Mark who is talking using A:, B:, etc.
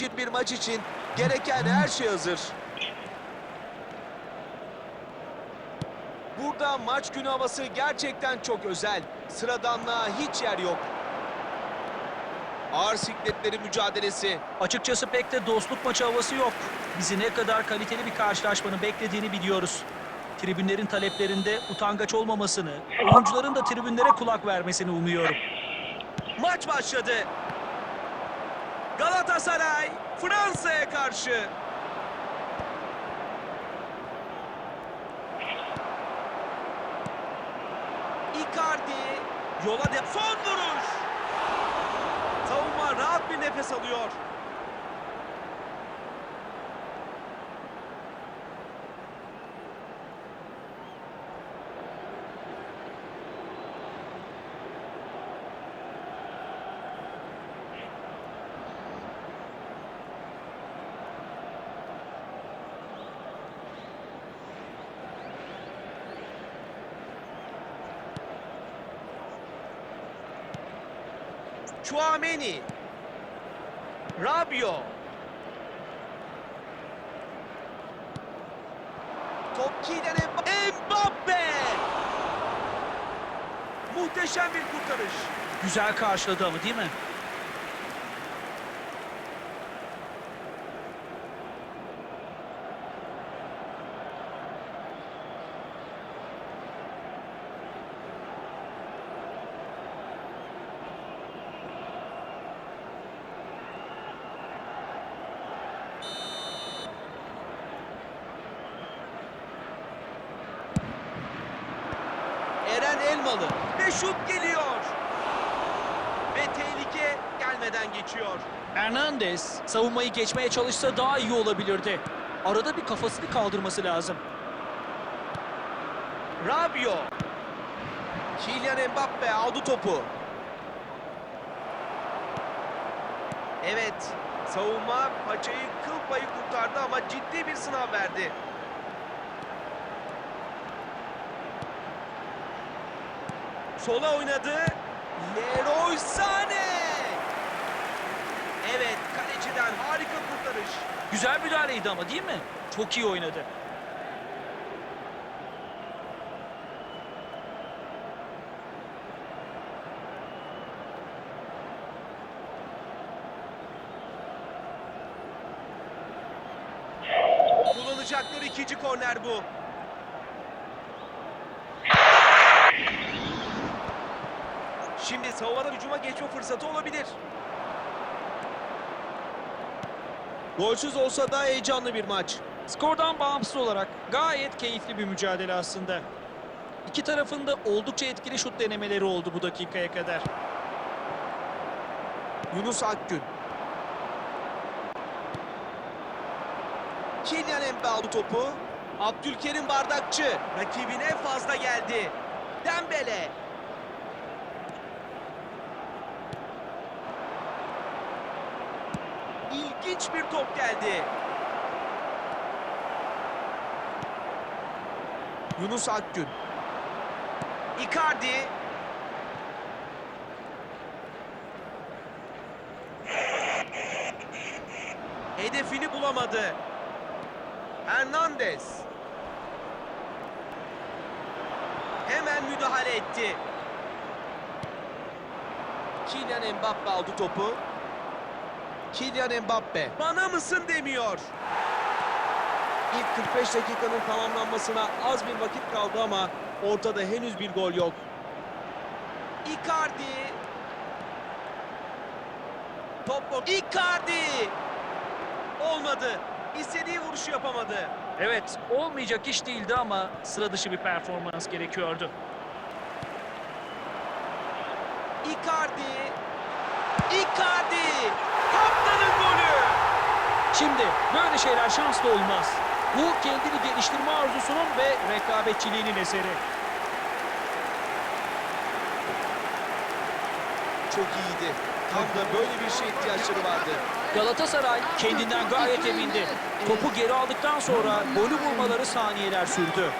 A: bencil bir maç için gereken her şey hazır. Burada maç günü havası gerçekten çok özel. Sıradanlığa hiç yer yok. Ağır sikletleri mücadelesi.
B: Açıkçası pek de dostluk maçı havası yok. Bizi ne kadar kaliteli bir karşılaşmanın beklediğini biliyoruz. Tribünlerin taleplerinde utangaç olmamasını, oyuncuların da tribünlere kulak vermesini umuyorum.
A: Maç başladı. Galatasaray Fransa'ya karşı. Icardi yola de son vuruş. Savunma rahat bir nefes alıyor. Chouameni. Rabio. Top Kylian Mbappe. Mbappe. Muhteşem bir kurtarış.
B: Güzel karşıladı ama değil mi?
A: Elmalı ve şut geliyor. Ve tehlike gelmeden geçiyor.
B: Hernandez savunmayı geçmeye çalışsa daha iyi olabilirdi. Arada bir kafasını kaldırması lazım.
A: Rabio. Kylian Mbappe aldı topu. Evet, savunma paçayı kıl payı kurtardı ama ciddi bir sınav verdi. Sola oynadı. Leroy Sané. Evet, kaleciden harika kurtarış.
B: Güzel müdahaleydi ama değil mi? Çok iyi oynadı.
A: Kullanacakları ikinci korner bu. Şimdi savunmadan hücuma geçme fırsatı olabilir. Golsüz olsa da heyecanlı bir maç.
B: Skordan bağımsız olarak gayet keyifli bir mücadele aslında. İki tarafın da oldukça etkili şut denemeleri oldu bu dakikaya kadar.
A: Yunus Akgün. Kylian Mbappe aldı topu. Abdülkerim Bardakçı rakibine fazla geldi. Dembele. İlginç bir top geldi. Yunus Akgün. Icardi. Hedefini bulamadı. Hernandez. Hemen müdahale etti. Kylian Mbappe aldı topu. Kylian Mbappe. Bana mısın demiyor. İlk 45 dakikanın tamamlanmasına az bir vakit kaldı ama ortada henüz bir gol yok. Icardi. Top Icardi. Olmadı. İstediği vuruşu yapamadı.
B: Evet, olmayacak iş değildi ama sıra dışı bir performans gerekiyordu.
A: Icardi. Icardi.
B: Şimdi böyle şeyler şanslı olmaz. Bu kendini geliştirme arzusunun ve rekabetçiliğinin eseri.
A: Çok iyiydi. Tam da böyle bir şeye ihtiyaçları vardı.
B: Galatasaray kendinden gayet emindi. Topu geri aldıktan sonra golü bulmaları saniyeler sürdü.